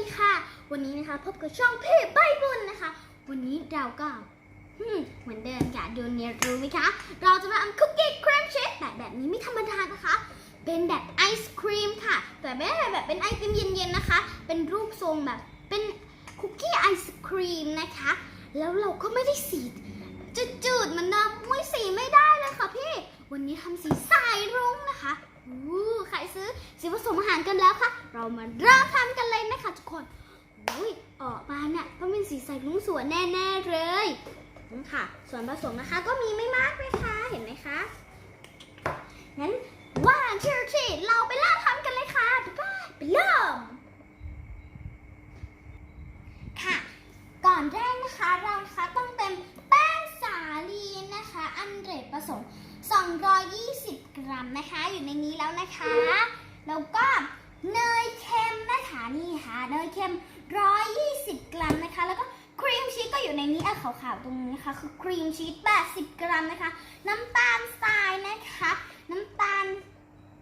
ดีค่ะ วันนี้นะคะพบกับช่องเพ่ใบบุญนะคะ วันนี้เราก็เหมือนเดิมค่ะดูเนี่ยรู้ไหมคะ เราจะมาทำคุกกี้ครีมเชีสแบบแบบนี้ไม่ธรรมดานะคะ เป็นแบบไอศครีมค่ะ แต่ไม่ได้แบบเป็นไอติมเย็นๆนะคะ เป็นรูปทรงแบบเป็นคุกกี้ไอศครีมนะคะ แล้วเราก็ไม่ได้สีจืดๆเหมันเดิมมุ้ยสีไม่ได้เลยค่ะพี่ วันนี้ทำสีสายรุ้งนะคะ อู้ใครซื้อสีผสมอาหารกันแล้วค่ะ เรามาเริ่มทำกันเลยนะคะทุกคนอุ้ยออกมาเนี่ยต้องเป็นสีสายรุ้งสวยแน่ๆเลยนี่ค่ะ ส่วนผสมนะคะก็มีไม่มากเลยค่ะเห็นไหมคะงั้นว่าเชื่อที่เราไปเริ่มทำกันเลยค่ะทุกคนไปเริ่มค่ะ ก่อนแรกนะคะเรานะคะต้องเต็มแป้งสาลีนะคะ อันเดรตผสม 220 กรัมนะคะ อยู่ในนี้แล้วนะคะ แล้วก็เนยเค็มนะคะนี่ค่ะเนยเค็ม 120 กรัมนะคะ แล้วก็ครีมชีสก็อยู่ในนี้อะขาวๆตรงนี้นะคะคือครีมชีส80 กรัมนะคะ น้ำตาลทรายนะคะ น้ำตาล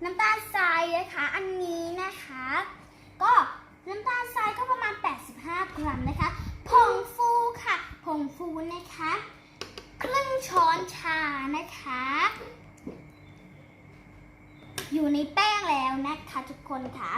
น้ำตาลทรายนะคะ อันนี้นะคะ ก็น้ำตาลทรายก็ประมาณ 85 กรัมนะคะ ผงฟูค่ะ ผงฟูนะคะ ครึ่งช้อนชานะคะ อยู่ในแป้งแล้วนะคะทุกคนค่ะ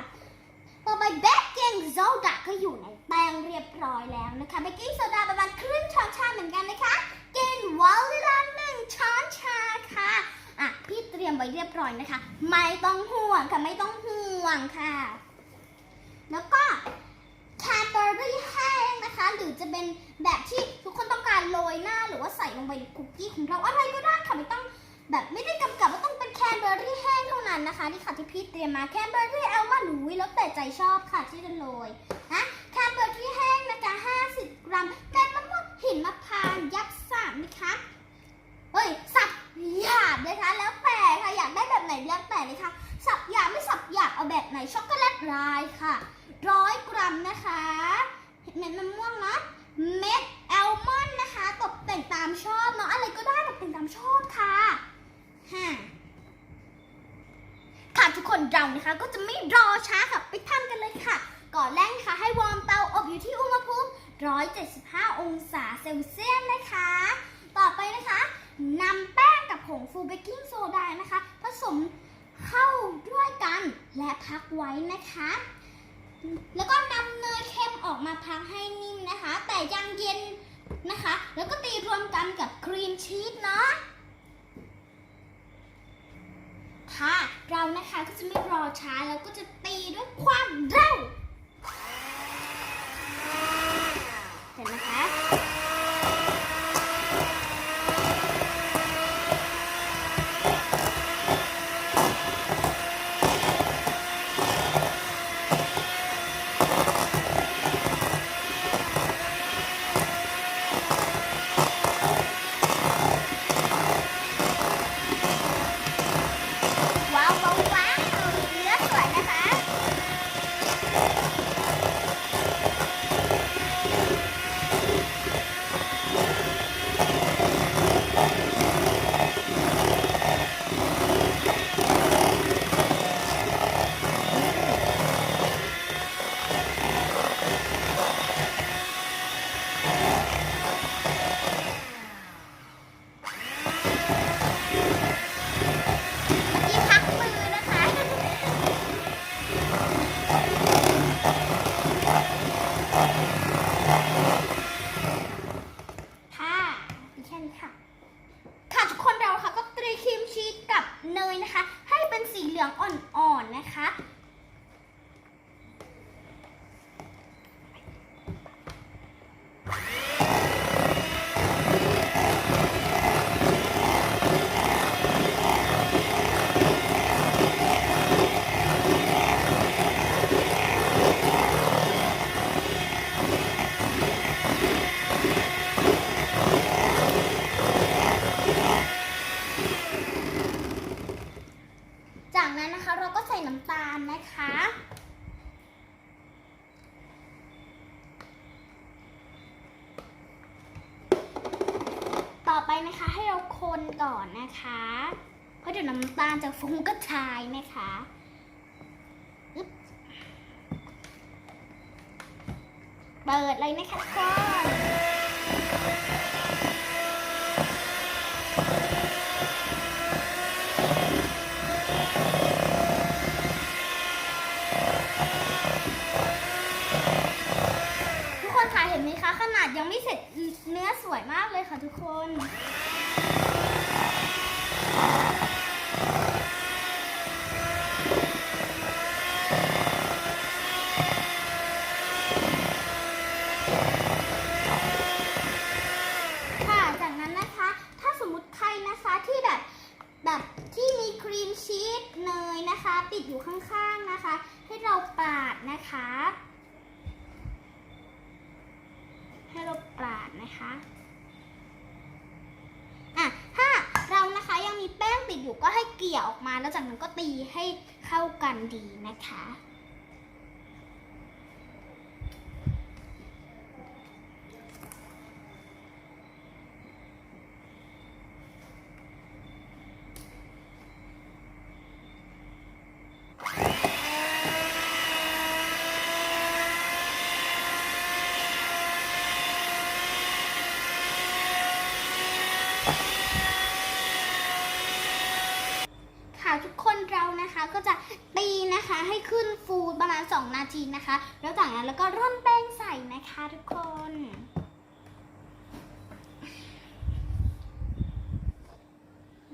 ต่อไปเบกกิ้งโซดาก็อยู่ในแป้งเรียบร้อยแล้วนะคะเบกกิ้งโซดาประมาณครึ่งช้อนชาเหมือนกันนะคะกินวอลเลนหนึ่งช้อนชาค่ะอะพี่เตรียมไว้เรียบร้อยนะคะ ไม่ต้องห่วงค่ะไม่ต้องห่วงค่ะ แล้วก็แคนเบอร์รี่แห้งนะคะ หรือจะเป็นแบบที่ทุกคนต้องการโรยหน้า หรือว่าใส่ลงไปในคุกกี้ของเราอะไรก็ได้ค่ะไม่ต้อง แบบไม่ได้กำกับว่าต้องเป็นแคนเบอร์รี่แห้งเท่านั้นนะคะ นี่ค่ะที่พี่เตรียมมาแคนเบอร์รี่แอลมอนด์หนูแล้วแต่ใจชอบค่ะที่จะโรยนะแคนเบอร์รี่แห้งนะคะ50 กรัมแป้งมะม่วงหินมะพร้าวยัดสามนะคะเฮ้ยสับหยาบเลยคะแล้วแต่ค่ะอยากได้แบบไหนแล้วแต่เลยค่ะสับหยาบไม่สับหยาบเอาแบบไหนช็อกโกแลตลายค่ะ ร้อยกรัมนะคะเม็ดมะม่วงนะเม็ดแอลมอนด์นะคะ ตกแต่งตามชอบเนาะอะไรก็ได้ตกแต่งตามชอบค่ะฮ่าค่ะทุกค นะคะ ก็จะไม่รอช้าค่ะไปทำกันเลยค่ะ ก่อนแรกนะคะให้วอร์มเตาอบอยู่ที่อุณหภูมิ 175 องศาเซลเซียสนะคะ ต่อไปนะคะนำแป้งกับผงฟูเบกกิ้งโซดานะคะ ผสมเข้าด้วยกันและพักไว้นะคะ แล้วก็นำเนยเค็มออกมาพักให้นิ่มนะคะ แต่ยังเย็นนะคะ แล้วก็ตีรวมกันกับครีมชีสเนาะค่ะ เรานะคะก็จะไม่รอช้าแล้วก็จะตีด้วยความเร็วเห็นไหมคะ ว้าวว้าวว้าวเนื้อสวยนะคะ ที่พักมือนะคะ ค่ะมีแค่นี้ค่ะ ค่ะทุกคนเราค่ะก็ตรีครีมชีสกับเนยนะคะ ให้เป็นสีเหลืองอ่อนๆนะคะ จากนั้นนะคะเราก็ใส่น้ำตาลนะคะ ต่อไป นะคะ ให้เราคนก่อนนะคะ เพราะเดี๋ยวน้ำตาลจะฟุ้งกระจายนะคะเปิดเลยนะคะทุกคน ทุกคนค่ะเห็นไหมคะ ขนาดยังไม่เสร็จเนื้อสวยมากเลยค่ะทุกคน ค่ะ จากนั้นนะคะ ถ้าสมมุติใครนะคะที่แบบแบบที่มีครีมชีสเนยนะคะ ติดอยู่ข้างๆนะคะ ให้เราปาด นะคะ ให้เราปาดนะคะอะถ้าเรานะคะยังมีแป้งติดอยู่ก็ให้เกลี่ยออกมาแล้วจากนั้นก็ตีให้เข้ากันดีนะคะ คนเรานะคะก็จะตีนะคะให้ขึ้นฟูประมาณ 2 นาทีนะคะ แล้วจากนั้นแล้วก็ร่อนแป้งใส่นะคะทุกคน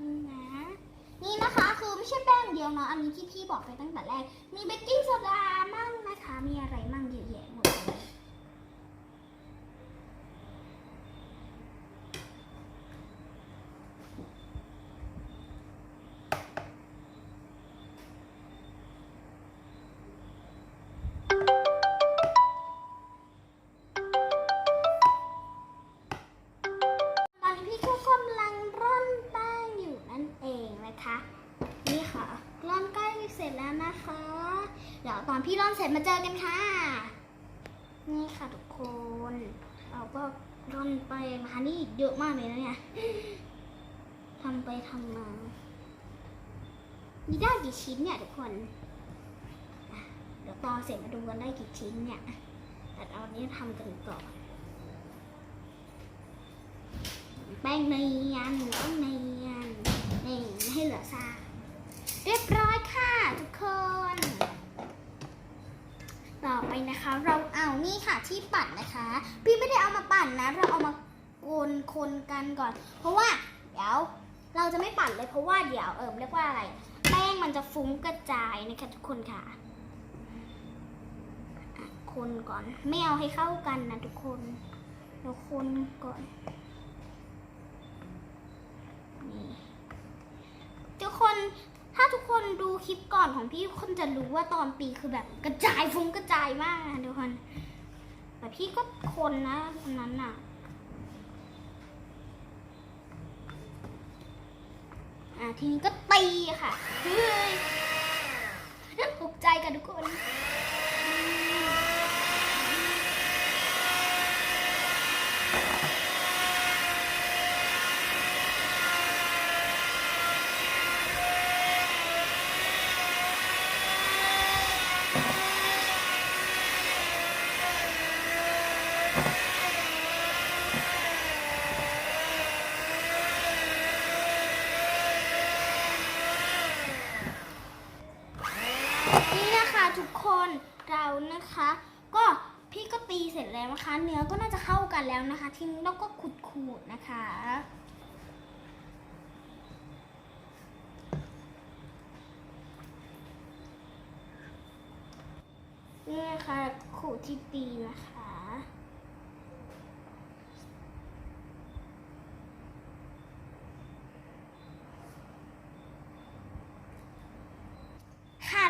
นี่นะนี่นะคะคือไม่ใช่แป้งเดียวเนาะอันนี้ที่พี่บอกไปตั้งแต่แรก มีเบกกิ้งโซดามั่งนะคะ มีอะไรมั่งอยะหมดเลย พี่ร่อนเสร็จมาเจอกันค่ะ นี่ค่ะทุกคน เราก็ร่อนไปนะคะนี่เยอะมากเลยนะเนี่ยทำไปทำมานี่ได้กี่ชิ้นเนี่ยทุกคน เดี๋ยวต่อเสร็จมาดูกันได้กี่ชิ้นเนี่ย แต่เอานนี้ทำกันก่อน แป้งเนียนต้องเนียนนี่ไม่ให้เหลือซาเรียบร้อยค่ะทุกคน ต่อไปนะคะ เราเอานี่ค่ะที่ปั่นนะคะ พี่ไม่ได้เอามาปั่นนะ เราเอามาโกนคนกันก่อน เพราะว่าเดี๋ยวเราจะไม่ปั่นเลยเพราะว่าเดี๋ยวเอิมเรียกว่าอะไร แป้งมันจะฟุ้งกระจายนะคะทุกคนค่ะ คนก่อน ไม่เอาให้เข้ากันนะทุกคนเราคนก่อน นี่ ถ้าทุกคนดูคลิปก่อนของพี่คนจะรู้ว่าตอนปีคือแบบกระจายฟุ้งกระจายมากนะทุกคน แต่พี่ก็คนนะอันนั้นน่ะอะทีนี้ก็ตีค่ะเฮ้ยตกใจกันทุกคนอืม นี่นะคะทุกค นเรานะคะ ก็พี่ก็ตีเสร็จแล้วนะคะ เนื้อก็น่าจะเข้ากันแล้วนะคะทีนี้เราก็ขูดๆนะคะ นี่นะคะขูดที่ตีนะคะ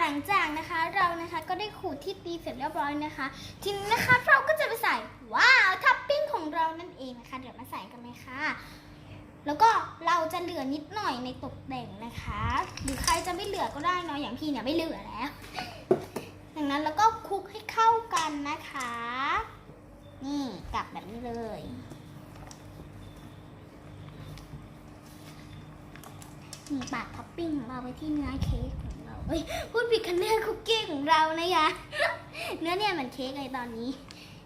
หลังจากนะคะเรานะคะก็ ได้ขูดที่ตีเสร็จเรียบร้อยนะคะ ทีนี้นะคะเราก็จะไปใส่ว้าวท็อปปิ้งของเรานั่นเองนะคะเดี๋ยวมาใส่กันเลยค่ะ แล้วก็เราจะเหลือนิดหน่อยในตกแต่งนะคะ หรือใครจะไม่เหลือก็ได้เนาะอย่างพี่เนี่ยไม่เหลือแล้วดังนั้นแล้วก็คลุกให้เข้ากันนะคะ นี่กลับแบบนี้เลยมีปาดท็อปปิ้งของเราไปที่เนื้อเค้ก พูดผิดคันเนื้อคุกกี้ของเรานะยะเนื้อเนี่ยเหมือนเค้กเลยตอนนี้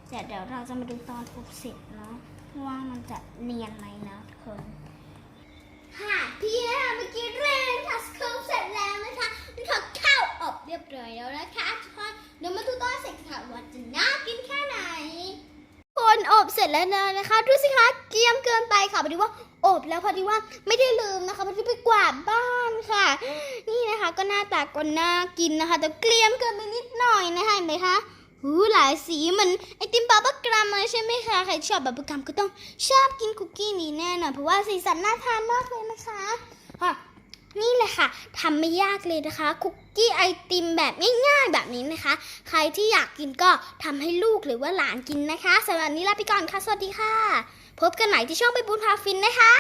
แต่เดี๋ยวเราจะมาดูตอนอบเสร็จเนาะว่ามันจะเนียนไหมนะทุกคน ค่ะพี่นะเมื่อกี้เรนทัสเคิลเสร็จแล้วนะคะนี่เขาเข้าอบเรียบร้อยแล้วนะคะทุกคนเดี๋ยวมาดูตอนเสร็จค่ะว่าจะน่ากิน คนอบเสร็จแล้วนะคะดูสิคะเกรียมเกินไปค่ะพอดีว่าอบแล้วพอดีว่าไม่ได้ลืมนะคะพอดีไปกวาดบ้านค่ะ นี่นะคะก็หน้าตาก็น่ากินนะคะ แต่เกรียมเกินไปนิดหน่อยนะคะเห็นไหมคะหูหลายสีเหมือนไอติมบับเบิ้ลกรัมเลยใช่ไหมคะใครชอบบับเบิ้ลกรัมก็ต้องชอบกินคุกกี้นี้แน่นอนเพราะว่าสีสันน่าทานมากเลยนะคะค่ะ นี่เลยค่ะทำไม่ยากเลยนะคะ คุกกี้ไอติมแบบง่ายๆแบบนี้นะคะ ใครที่อยากกินก็ทำให้ลูกหรือว่าหลานกินนะคะสำหรับวันนี้ลาไปก่อนค่ะ สวัสดีค่ะ พบกันใหม่ที่ช่องไปบุญพาฟินนะคะ